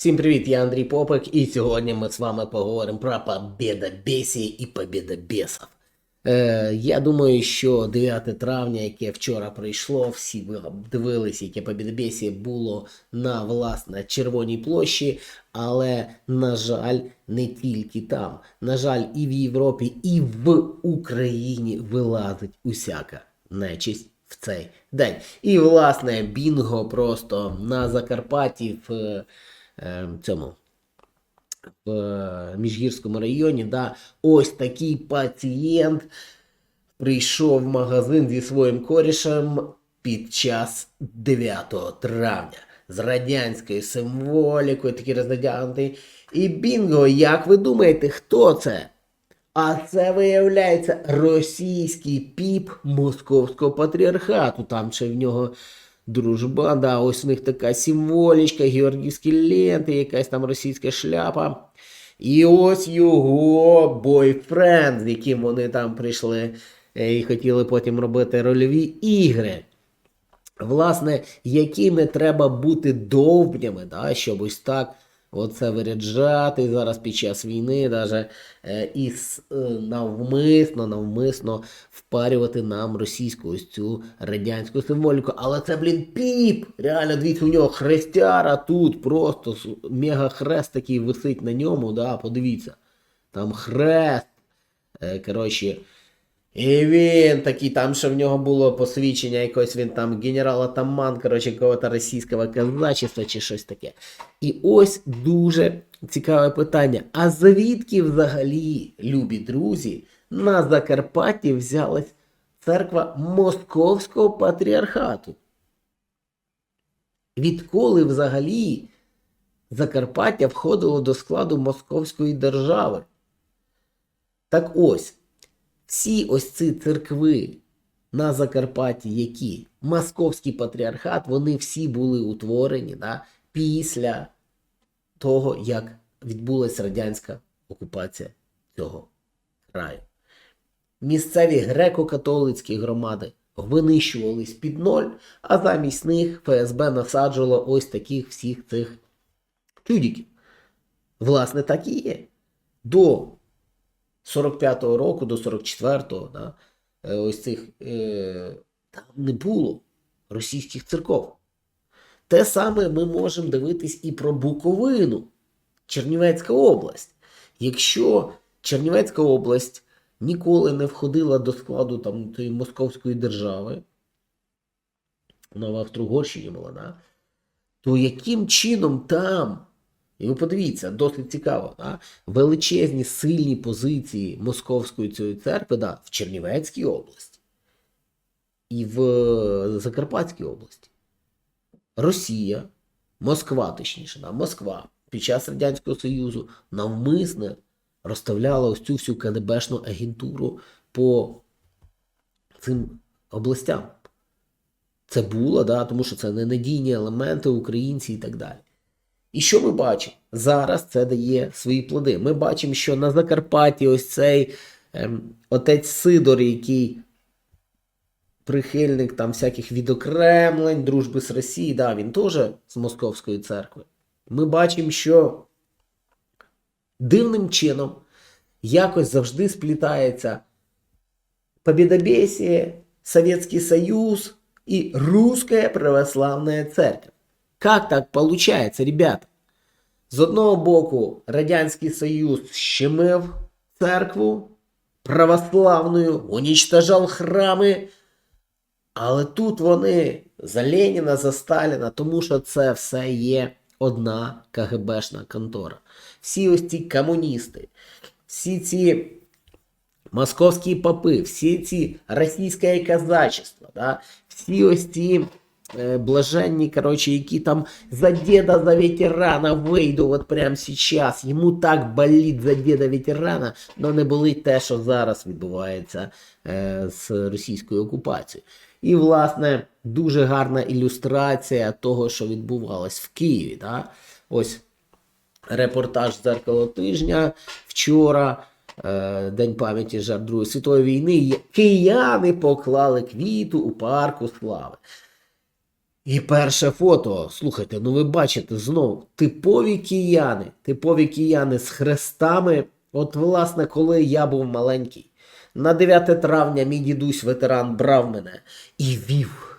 Всім привіт, я Андрій Попик, і сьогодні ми з вами поговоримо про побєдобєсії і побєдобєсів. Е, я думаю, що 9 травня, яке вчора прийшло, всі ви дивились, яке побєдобєсіє було на власне Червоній площі, але, на жаль, не тільки там. На жаль, і в Європі, і в Україні вилазить усяка нечисть в цей день. І, власне, Бінго просто на Закарпатті в цьому в е, Міжгірському районі, да, ось такий пацієнт прийшов в магазин зі своїм корішем під час 9 травня з радянською символікою, такий рознодягнутий. І бінго, як ви думаєте, хто це? А це виявляється російський піп московського патріархату. Там ще в нього дружба, да, ось у них така символічка, георгівські ленти, якась там російська шляпа. І ось його бойфренд, з яким вони там прийшли е, і хотіли потім робити рольові ігри. Власне, якими треба бути довбнями, да, щоб ось так оце виряджати зараз під час війни, е, і е, навмисно, навмисно впарювати нам російську ось цю радянську символіку. Але це, блін, піп! Реально, дивіться, у нього хрестяра тут просто мега-хрест такий висить на ньому, да, подивіться. Там хрест. Е, Коротше, і він такий, там ще в нього було посвідчення якось, він там генерал-атаман, коротше, якогось російського казачества чи щось таке. І ось дуже цікаве питання. А звідки взагалі, любі друзі, на Закарпатті взялась церква Московського патріархату? Відколи взагалі Закарпаття входило до складу Московської держави? Так ось, всі ось ці церкви на Закарпатті, які Московський патріархат, вони всі були утворені да, після того, як відбулася радянська окупація цього краю. Місцеві греко-католицькі громади винищувались під ноль, а замість них ФСБ насаджувало ось таких всіх цих чудіків. Власне, так і є. До 45-го року до 44-го, да, е, ось цих е, там не було російських церков. Те саме ми можемо дивитись і про Буковину, Чернівецька область. Якщо Чернівецька область ніколи не входила до складу там, тої Московської держави, вона в Австро-Угорщині була, да, то яким чином там і ви подивіться, досить цікаво, да? величезні сильні позиції Московської цієї церкви да, в Чернівецькій області і в Закарпатській області. Росія, Москва, точніше, да, Москва під час Радянського Союзу навмисне розставляла ось цю всю КДБшну агентуру по цим областям. Це було, да, тому що це ненадійні елементи, українці і так далі. І що ми бачимо? Зараз це дає свої плоди. Ми бачимо, що на Закарпатті ось цей ем, отець Сидор, який прихильник там всяких відокремлень, дружби з Росією, да, він теж з Московської церкви. Ми бачимо, що дивним чином якось завжди сплітається победобесие, Советский Союз и Русская Православная Церковь. Как так получается, ребята? З одного боку, Радянський Союз щемив церкву православною, унічтожав храми, але тут вони за Леніна, за Сталіна, тому що це все є одна КГБшна контора. Всі ось ці комуністи, всі ці московські попи, всі ці російське казачество, да? всі ось ці блаженні, короче, які там за деда, за ветерана вийду от прямо сейчас. Йому так болить за деда ветерана, але не болить те, що зараз відбувається е, з російською окупацією. І, власне, дуже гарна ілюстрація того, що відбувалось в Києві. Да? Ось репортаж дзеркало тижня вчора. е, День пам'яті жертв Другої світової війни. Кияни поклали квіту у парку слави. І перше фото. Слухайте, ну ви бачите знов типові кияни, типові кияни з хрестами. От, власне, коли я був маленький, на 9 травня мій дідусь ветеран брав мене і вів.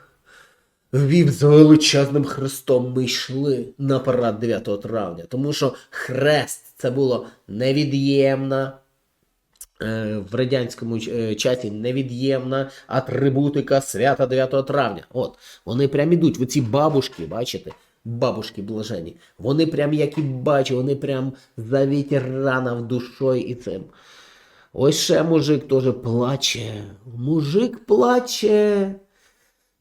Вів з величезним хрестом ми йшли на парад 9 травня, тому що хрест це було невід'ємна в радянському е, часі невід'ємна атрибутика свята 9 травня. От, вони прям ідуть, в оці бабушки, бачите? Бабушки блажені. Вони прям як і бачу, вони прям за ветеранів душою і цим. Ось ще мужик теж плаче. Мужик плаче.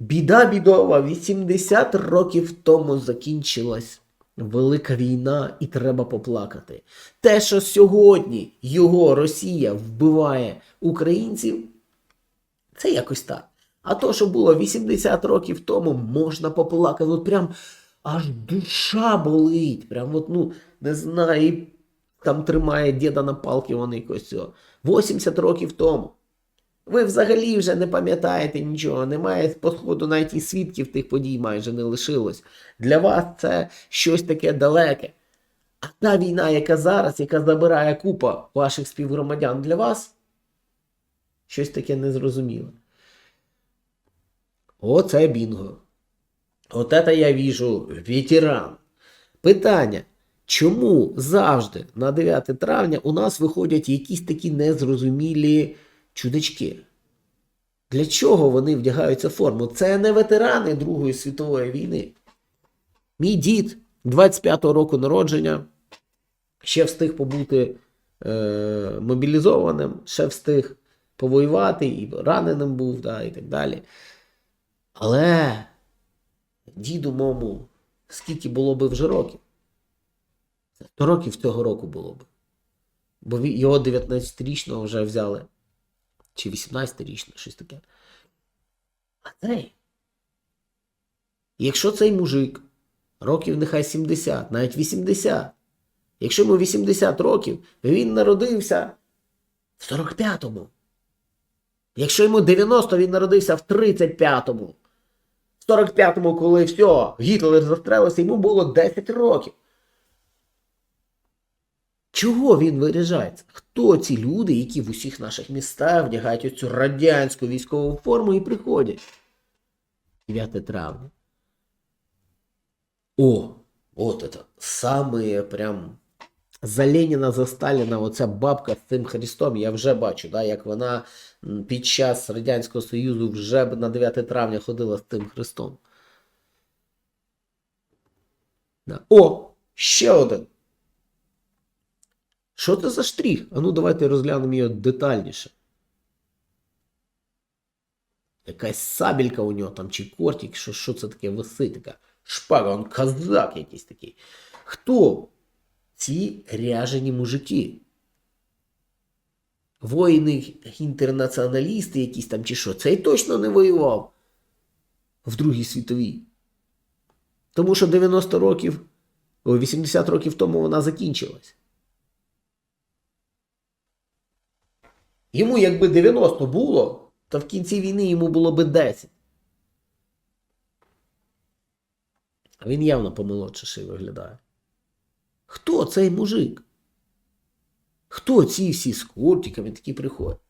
Біда бідова, 80 років тому закінчилась велика війна, і треба поплакати. Те, що сьогодні його Росія вбиває українців, це якось так. А то, що було 80 років тому, можна поплакати. От прям аж душа болить. Прям от, ну, не знаю, там тримає діда на палки вони якось 80 років тому. Ви взагалі вже не пам'ятаєте нічого, немає походу навіть і свідків тих подій майже не лишилось. Для вас це щось таке далеке. А та війна, яка зараз, яка забирає купа ваших співгромадян для вас, щось таке незрозуміле. Оце бінго. От це я віжу ветеран. Питання. Чому завжди на 9 травня у нас виходять якісь такі незрозумілі чудачки? Для чого вони вдягаються в форму? Це не ветерани Другої світової війни. Мій дід 25-го року народження ще встиг побути е, мобілізованим, ще встиг повоювати, і раненим був, да, і так далі. Але діду мому, скільки було би вже років? 100 років цього року було б. Бо його 19-річного вже взяли. Чи 18-річного, щось таке. А цей. Якщо цей мужик, років нехай 70, навіть 80. Якщо йому 80 років, він народився в 45-му. Якщо йому 90, він народився в 35-му. В 45-му, коли все, Гітлер застрелився, йому було 10 років. Чого він виряджається? Хто ці люди, які в усіх наших містах вдягають оцю радянську військову форму і приходять? 9 травня. О, от это саме прям за Леніна, за Сталіна, оця бабка з цим Христом, я вже бачу, да, як вона під час Радянського Союзу вже на 9 травня ходила з цим Христом. О, ще один. Що це за штрих? А ну давайте розглянемо його детальніше. Якась сабелька у нього там, чи кортик, що, що це таке висить шпага, он козак якийсь такий. Хто ці ряжені мужики? Воїни інтернаціоналісти якісь там чи що? Цей точно не воював в Другій світовій. Тому що 90 років, 80 років тому вона закінчилась. Йому якби 90 було, то в кінці війни йому було би 10. А він явно помолодший виглядає. Хто цей мужик? Хто ці всі з кортиками такі приходять?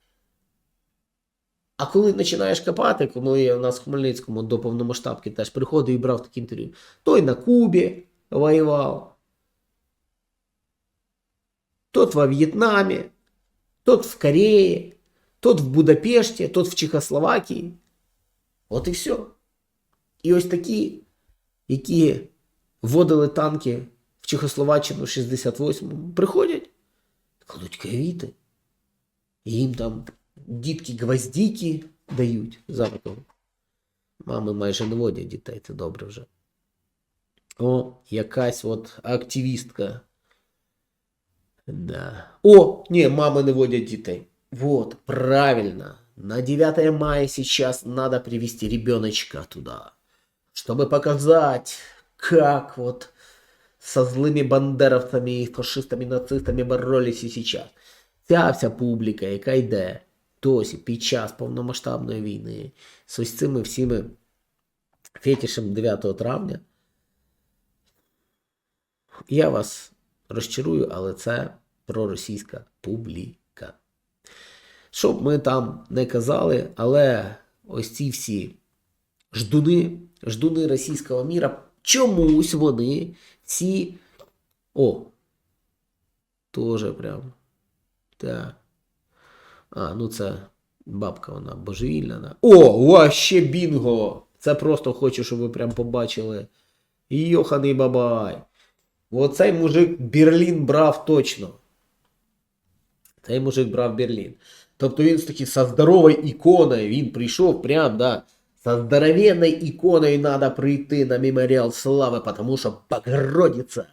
А коли починаєш копати, коли я у нас в Хмельницькому до повномасштабки теж приходив і брав такі інтерв'ю, той на Кубі воював, тот во В'єтнамі, тот в Кореї, тот в Будапешті, тот в Чехословакії. От і все. І ось такі, які вводили танки в Чехословаччину в 68-му, приходять, кладуть квіти, і їм там дітки гвоздики дають за. Мами майже не водять дітей, це добре вже. О, якась от активістка. Да. О, не, мамы не водят детей. Вот, правильно. На 9 мая сейчас надо привести ребеночка туда, чтобы показать, как вот со злыми бандеровцами, фашистами, нацистами боролись і сейчас. Ця вся публіка, яка йде досі під час повномасштабної війни з ось цими всіми фетішем 9 травня. Я вас розчарую, але це проросійська публіка. Що б ми там не казали, але ось ці всі ждуни, ждуни російського міра, чомусь вони всі. О! Тоже прям. Так. А, ну це бабка вона божевільна. О, вообще бінго! Це просто хочу, щоб ви прям побачили. Йоханий бабай. Оцей мужик Берлін брав точно. Цей мужик брав Берлін. Тобто він з таки со здоровою іконою, він прийшов прям, да, со здоровенной иконой надо прийти на мемориал славы, потому что Богородица,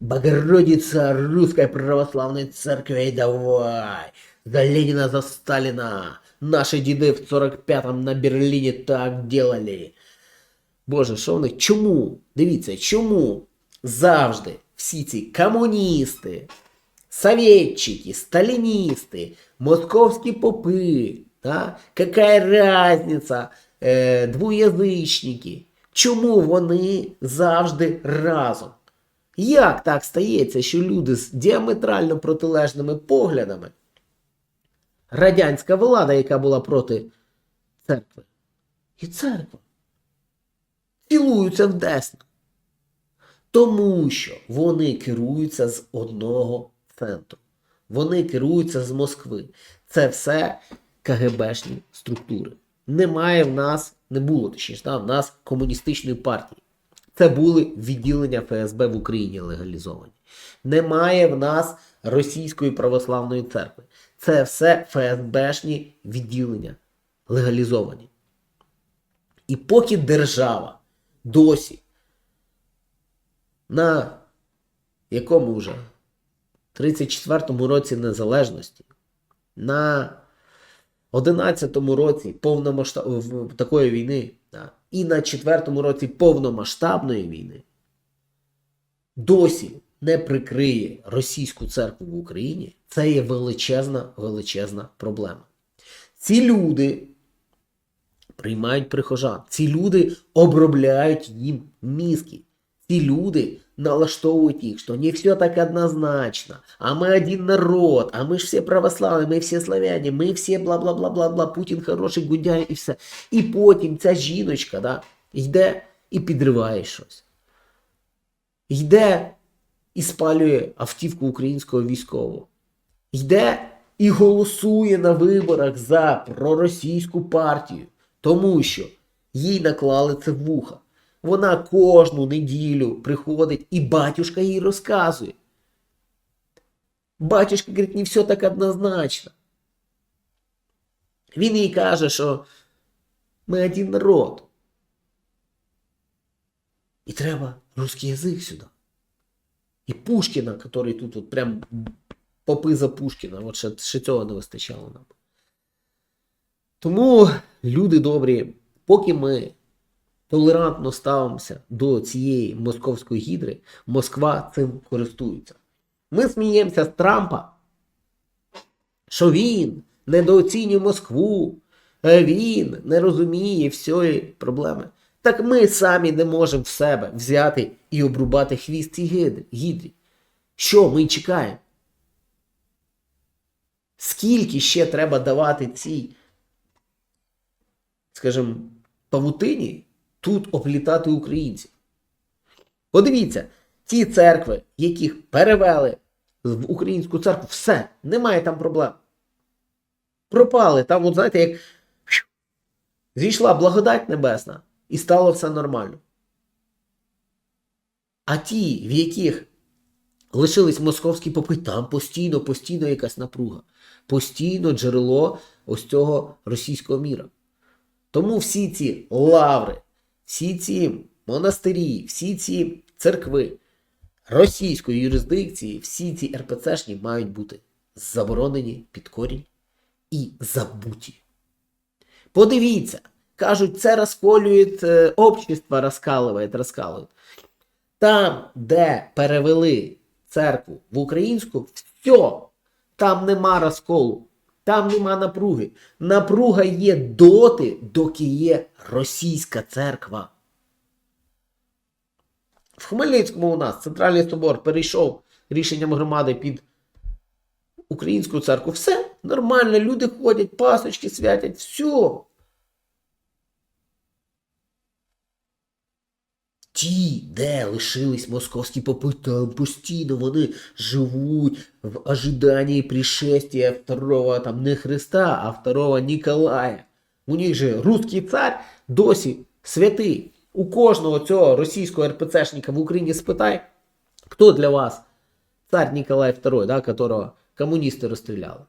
Богородица Русской Православной Церкви, давай, за Ленина, за Сталина, наши деды в 45-м на Берлине так делали. Боже, що вони? Чому? Дивіться, чому Завжди всі ці комуністи, советчики, сталинисты, московские попы, да? какая разница, е, двоязичники, чому вони завжди разом? Як так стається, що люди з діаметрально протилежними поглядами, радянська влада, яка була проти церкви, і церква, цілуються в десну? Тому що вони керуються з одного центру. Вони керуються з Москви. Це все КГБшні структури. Немає в нас, не було точніше, да, в нас комуністичної партії. Це були відділення ФСБ в Україні легалізовані. Немає в нас Російської православної церкви. Це все ФСБшні відділення легалізовані. І поки держава досі на якому вже 34-му році незалежності, на 11-му році повномасштаб... такої війни, да, і на 4-му році повномасштабної війни, досі не прикриє російську церкву в Україні, це є величезна, величезна проблема. Ці люди приймають прихожан. Ці люди обробляють їм мізки. Ці люди налаштовують їх, що не все так однозначно, а ми один народ, а ми ж всі православні, ми всі славяні, ми всі бла-бла-бла-бла-бла, Путін хороший, Гундяй і все. І потім ця жіночка да, йде і підриває щось. Йде і спалює автівку українського військового. Йде і голосує на виборах за проросійську партію, тому що їй наклали це вуха. Вона кожну неділю приходить і батюшка їй розказує. Батюшка говорить, не все так однозначно. Він їй каже, що ми один народ. І треба русский язик сюди. І Пушкіна, який тут от прям попи за Пушкіна, от ще, ще цього не вистачало нам. Тому, люди добрі, поки ми толерантно ставимося до цієї московської гідри, Москва цим користується. Ми сміємося з Трампа, що він недооцінює Москву, він не розуміє всієї проблеми. Так ми самі не можемо в себе взяти і обрубати хвіст цій гідрі. Що ми чекаємо? Скільки ще треба давати цій, скажімо, павутині тут оплітати українців? Подивіться, ті церкви, яких перевели в українську церкву, все, немає там проблем. Пропали. Там, от знаєте, як зійшла благодать небесна і стало все нормально. А ті, в яких лишились московські попи, там постійно, постійно якась напруга. Постійно джерело ось цього російського міра. Тому всі ці лаври, всі ці монастирі, всі ці церкви російської юрисдикції, всі ці РПЦшні мають бути заборонені під корінь і забуті. Подивіться, кажуть, це розколюють е, общество, розкалують, розкалують. Там, де перевели церкву в українську, все, там нема розколу, там нема напруги. Напруга є доти, доки є російська церква. В Хмельницькому у нас центральний собор перейшов рішенням громади під українську церкву. Все нормально, люди ходять, пасочки святять, все. Ті, де лишились московські попи, там постійно вони живуть в ожиданні пришестия второго, там не Христа, а второго Ніколая. У них же русський цар досі святий. У кожного цього російського РПЦшника в Україні спитай, хто для вас цар Николай II, да, которого коммунисты расстреляли.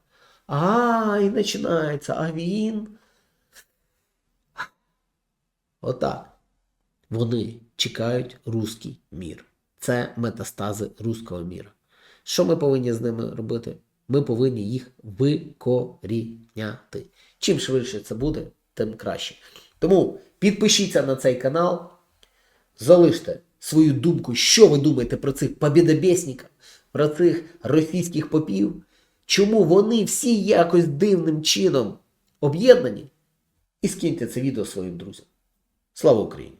А, і починається, а він. Отак. Вони чекають руський мір. Це метастази руського міра. Що ми повинні з ними робити? Ми повинні їх викоріняти. Чим швидше це буде, тим краще. Тому підпишіться на цей канал, залиште свою думку, що ви думаєте про цих побєдобєсників, про цих російських попів, чому вони всі якось дивним чином об'єднані, і скиньте це відео своїм друзям. Слава Україні!